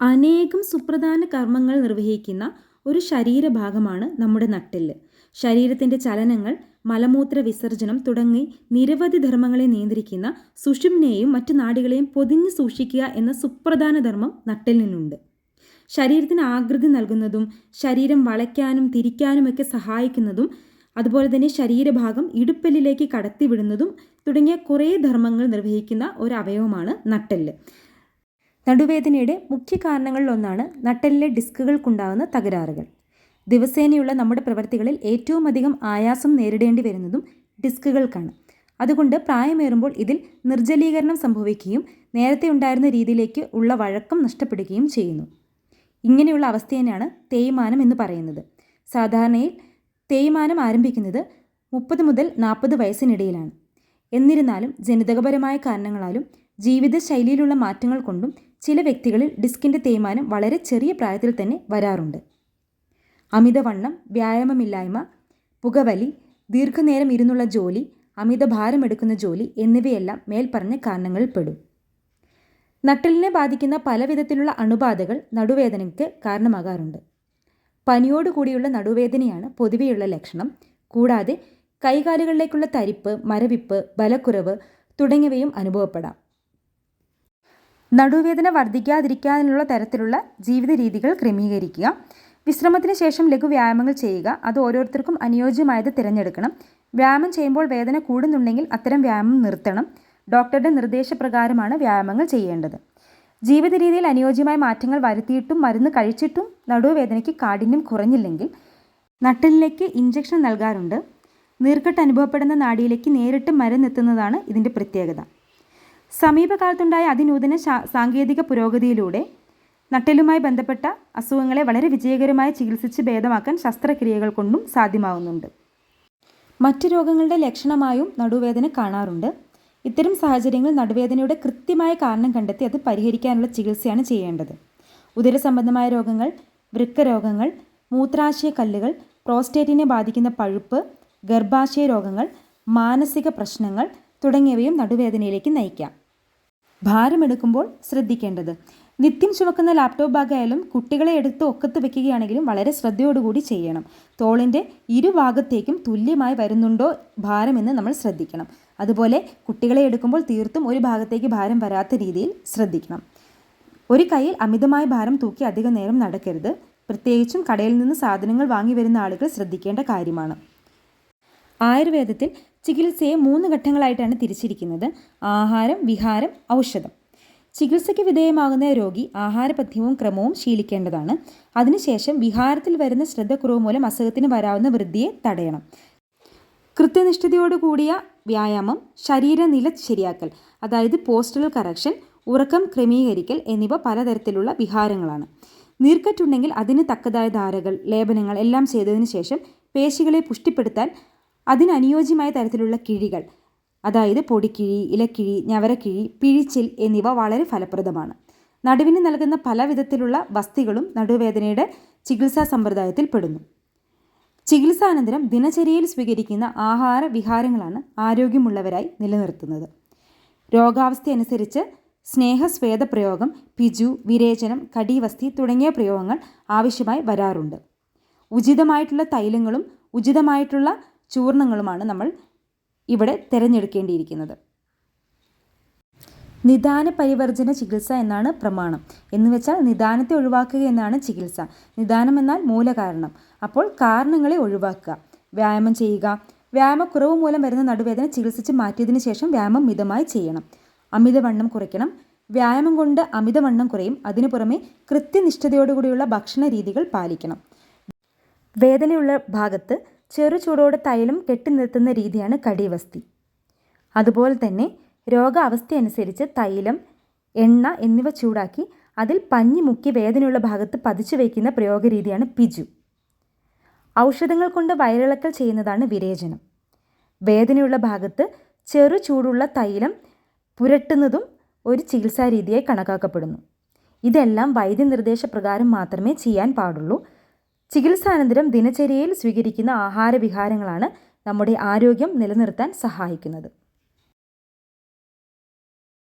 അനേകം സുപ്രധാന കർമ്മങ്ങൾ നിർവഹിക്കുന്ന ഒരു ശരീരഭാഗമാണ് നമ്മുടെ നട്ടെല്ല്. ശരീരത്തിന്റെ ചലനങ്ങൾ മലമൂത്ര വിസർജനം തുടങ്ങി നിരവധി ധർമ്മങ്ങളെ നിയന്ത്രിക്കുന്ന സുഷുമ്നെയും മറ്റു നാഡികളെയും പൊതിഞ്ഞു സൂക്ഷിക്കുക എന്ന സുപ്രധാന ധർമ്മം നട്ടെല്ലിനുണ്ട്. ശരീരത്തിന് ആകൃതി നൽകുന്നതും ശരീരം വളയ്ക്കാനും തിരിക്കാനുമൊക്കെ സഹായിക്കുന്നതും അതുപോലെ തന്നെ ശരീരഭാഗം ഇടുപ്പല്ലിലേക്ക് കടത്തിവിടുന്നതും തുടങ്ങിയ കുറേ ധർമ്മങ്ങൾ നിർവഹിക്കുന്ന ഒരു അവയവമാണ് നട്ടെല്ല്. നടുവേദനയുടെ മുഖ്യ കാരണങ്ങളിലൊന്നാണ് നട്ടലിലെ ഡിസ്കുകൾക്കുണ്ടാകുന്ന തകരാറുകൾ. ദിവസേനയുള്ള നമ്മുടെ പ്രവൃത്തികളിൽ ഏറ്റവും അധികം ആയാസം നേരിടേണ്ടി വരുന്നതും ഡിസ്കുകൾക്കാണ്. അതുകൊണ്ട് പ്രായമേറുമ്പോൾ ഇതിൽ നിർജലീകരണം സംഭവിക്കുകയും നേരത്തെ ഉണ്ടായിരുന്ന രീതിയിലേക്ക് ഉള്ള വഴക്കം നഷ്ടപ്പെടുകയും ചെയ്യുന്നു. ഇങ്ങനെയുള്ള അവസ്ഥയെയാണ് തേയ്മാനം എന്ന് പറയുന്നത്. സാധാരണയിൽ തേയ്മാനം ആരംഭിക്കുന്നത് മുപ്പത് മുതൽ നാൽപ്പത് വയസ്സിനിടയിലാണ്. എന്നിരുന്നാലും ജനിതകപരമായ കാരണങ്ങളാലും ജീവിതശൈലിയിലുള്ള മാറ്റങ്ങൾ കൊണ്ടും ചില വ്യക്തികളിൽ ഡിസ്കിന്റെ തേയ്മാനം വളരെ ചെറിയ പ്രായത്തിൽ തന്നെ വരാറുണ്ട്. അമിതവണ്ണം വ്യായാമമില്ലായ്മ പുകവലി ദീർഘനേരം ഇരുന്നുള്ള ജോലി അമിത ഭാരമെടുക്കുന്ന ജോലി എന്നിവയെല്ലാം മേൽപ്പറഞ്ഞ കാരണങ്ങളിൽ പെടും. നട്ടലിനെ ബാധിക്കുന്ന പലവിധത്തിലുള്ള അണുബാധകൾ നടുവേദനയ്ക്ക് കാരണമാകാറുണ്ട്. പനിയോടുകൂടിയുള്ള നടുവേദനയാണ് പൊതുവെയുള്ള ലക്ഷണം. കൂടാതെ കൈകാലുകളിലേക്കുള്ള തരിപ്പ് മരവിപ്പ് ബലക്കുറവ് തുടങ്ങിയവയും അനുഭവപ്പെടാം. നടുവേദന വർദ്ധിക്കാതിരിക്കാനുള്ള തരത്തിലുള്ള ജീവിത രീതികൾ ക്രമീകരിക്കുക. വിശ്രമത്തിന് ശേഷം ലഘു വ്യായാമങ്ങൾ ചെയ്യുക. അത് ഓരോരുത്തർക്കും അനുയോജ്യമായത് തിരഞ്ഞെടുക്കണം. വ്യായാമം ചെയ്യുമ്പോൾ വേദന കൂടുന്നുണ്ടെങ്കിൽ അത്തരം വ്യായാമം നിർത്തണം. ഡോക്ടറുടെ നിർദ്ദേശപ്രകാരമാണ് വ്യായാമങ്ങൾ ചെയ്യേണ്ടത്. ജീവിത രീതിയിൽ അനുയോജ്യമായ മാറ്റങ്ങൾ വരുത്തിയിട്ടും മരുന്ന് കഴിച്ചിട്ടും നടുവേദനയ്ക്ക് കാഠിന്യം കുറഞ്ഞില്ലെങ്കിൽ നട്ടലിലേക്ക് ഇഞ്ചക്ഷൻ നൽകാറുണ്ട്. നീർക്കെട്ട് അനുഭവപ്പെടുന്ന നാടിയിലേക്ക് നേരിട്ട് മരുന്നെത്തുന്നതാണ് ഇതിന്റെ പ്രത്യേകത. സമീപകാലത്തുണ്ടായ അതിനൂതന സാങ്കേതിക പുരോഗതിയിലൂടെ നട്ടലുമായി ബന്ധപ്പെട്ട അസുഖങ്ങളെ വളരെ വിജയകരമായി ചികിത്സിച്ച് ഭേദമാക്കാൻ ശസ്ത്രക്രിയകൾ കൊണ്ടും സാധ്യമാവുന്നുണ്ട്. മറ്റു രോഗങ്ങളുടെ ലക്ഷണമായും നടുവേദന കാണാറുണ്ട്. ഇത്തരം സാഹചര്യങ്ങൾ നടുവേദനയുടെ കൃത്യമായ കാരണം കണ്ടെത്തി അത് പരിഹരിക്കാനുള്ള ചികിത്സയാണ് ചെയ്യേണ്ടത്. ഉദര സംബന്ധമായ രോഗങ്ങൾ വൃക്ക രോഗങ്ങൾ മൂത്രാശയ കല്ലുകൾ പ്രോസ്റ്റേറ്റിനെ ബാധിക്കുന്ന പഴുപ്പ് ഗർഭാശയ രോഗങ്ങൾ മാനസിക പ്രശ്നങ്ങൾ തുടങ്ങിയവയും നടുവേദനയിലേക്ക് നയിക്കാം. ഭാരമെടുക്കുമ്പോൾ ശ്രദ്ധിക്കേണ്ടത്. നിത്യം ചുമക്കുന്ന ലാപ്ടോപ്പ് ബാഗായാലും കുട്ടികളെ എടുത്ത് ഒക്കത്ത് വെക്കുകയാണെങ്കിലും വളരെ ശ്രദ്ധയോടുകൂടി ചെയ്യണം. തോളിന്റെ ഇരുഭാഗത്തേക്കും തുല്യമായി വരുന്നുണ്ടോ ഭാരമെന്ന് നമ്മൾ ശ്രദ്ധിക്കണം. അതുപോലെ കുട്ടികളെ എടുക്കുമ്പോൾ തീർത്തും ഒരു ഭാഗത്തേക്ക് ഭാരം വരാത്ത രീതിയിൽ ശ്രദ്ധിക്കണം. ഒരു കയ്യിൽ അമിതമായ ഭാരം തൂക്കി അധിക നേരം നടക്കരുത്. പ്രത്യേകിച്ചും കടയിൽ നിന്ന് സാധനങ്ങൾ വാങ്ങി വരുന്ന ആളുകൾ ശ്രദ്ധിക്കേണ്ട കാര്യമാണ്. ആയുർവേദത്തിൽ ചികിത്സയെ മൂന്ന് ഘട്ടങ്ങളായിട്ടാണ് തിരിച്ചിരിക്കുന്നത്. ആഹാരം വിഹാരം ഔഷധം. ചികിത്സയ്ക്ക് വിധേയമാകുന്ന രോഗി ആഹാരപഥ്യവും ക്രമവും ശീലിക്കേണ്ടതാണ്. അതിനുശേഷം വിഹാരത്തിൽ വരുന്ന ശ്രദ്ധക്കുറവ് മൂലം അസുഖത്തിന് വരാവുന്ന വൃദ്ധിയെ തടയണം. കൃത്യനിഷ്ഠതയോടുകൂടിയ വ്യായാമം ശരീരനില ശരിയാക്കൽ അതായത് പോസ്റ്റൽ കറക്ഷൻ ഉറക്കം ക്രമീകരിക്കൽ എന്നിവ പലതരത്തിലുള്ള വിഹാരങ്ങളാണ്. നീർക്കറ്റുണ്ടെങ്കിൽ അതിന് തക്കതായ ധാരകൾ ലേപനങ്ങൾ എല്ലാം ചെയ്തതിനു ശേഷം പേശികളെ പുഷ്ടിപ്പെടുത്താൻ അതിനനുയോജ്യമായ തരത്തിലുള്ള കിഴികൾ അതായത് പൊടിക്കിഴി ഇലക്കിഴി ഞവരക്കിഴി പിഴിച്ചിൽ എന്നിവ വളരെ ഫലപ്രദമാണ്. നടുവിന് നൽകുന്ന പല വിധത്തിലുള്ള വസ്തികളും നടുവേദനയുടെ ചികിത്സാ സമ്പ്രദായത്തിൽ പെടുന്നു. ചികിത്സാനന്തരം ദിനചര്യയിൽ സ്വീകരിക്കുന്ന ആഹാര വിഹാരങ്ങളാണ് ആരോഗ്യമുള്ളവരായി നിലനിർത്തുന്നത്. രോഗാവസ്ഥ അനുസരിച്ച് സ്നേഹസ്വേദ പ്രയോഗം പിജു വിരേചനം കടിവസ്തി തുടങ്ങിയ പ്രയോഗങ്ങൾ ആവശ്യമായി വരാറുണ്ട്. ഉചിതമായിട്ടുള്ള തൈലങ്ങളും ഉചിതമായിട്ടുള്ള ചൂർണങ്ങളുമാണ് നമ്മൾ ഇവിടെ തിരഞ്ഞെടുക്കേണ്ടിയിരിക്കുന്നത്. നിദാന പരിവർജന ചികിത്സ എന്നാണ് പ്രമാണം. എന്ന് വെച്ചാൽ നിദാനത്തെ ഒഴിവാക്കുക എന്നാണ് ചികിത്സ. നിദാനം എന്നാൽ മൂലകാരണം. അപ്പോൾ കാരണങ്ങളെ ഒഴിവാക്കുക. വ്യായാമം ചെയ്യുക. വ്യായാമക്കുറവ് മൂലം വരുന്ന നടുവേദന ചികിത്സിച്ച് മാറ്റിയതിനു ശേഷം വ്യായാമം മിതമായി ചെയ്യണം. അമിതവണ്ണം കുറയ്ക്കണം. വ്യായാമം കൊണ്ട് അമിതവണ്ണം കുറയും. അതിനു പുറമെ കൃത്യനിഷ്ഠതയോടുകൂടിയുള്ള ഭക്ഷണ രീതികൾ പാലിക്കണം. വേദനയുള്ള ഭാഗത്ത് ചെറു ചൂടോടെ തൈലം കെട്ടി നിർത്തുന്ന രീതിയാണ് കടിവസ്തി. അതുപോലെ തന്നെ രോഗാവസ്ഥയനുസരിച്ച് തൈലം എണ്ണ എന്നിവ ചൂടാക്കി അതിൽ പഞ്ഞി മുക്കി വേദനയുള്ള ഭാഗത്ത് പതിച്ചു വയ്ക്കുന്ന പ്രയോഗരീതിയാണ് പിജു. ഔഷധങ്ങൾ കൊണ്ട് വയറിളക്കൽ ചെയ്യുന്നതാണ് വിരേചനം. വേദനയുള്ള ഭാഗത്ത് ചെറു ചൂടുള്ള തൈലം പുരട്ടുന്നതും ഒരു ചികിത്സാ രീതിയായി കണക്കാക്കപ്പെടുന്നു. ഇതെല്ലാം വൈദ്യനിർദ്ദേശപ്രകാരം മാത്രമേ ചെയ്യാൻ പാടുള്ളൂ. ചികിത്സാനന്തരം ദിനചര്യയിൽ സ്വീകരിക്കുന്ന ആഹാരവിഹാരങ്ങളാണ് നമ്മുടെ ആരോഗ്യം നിലനിർത്താൻ സഹായിക്കുന്നത്.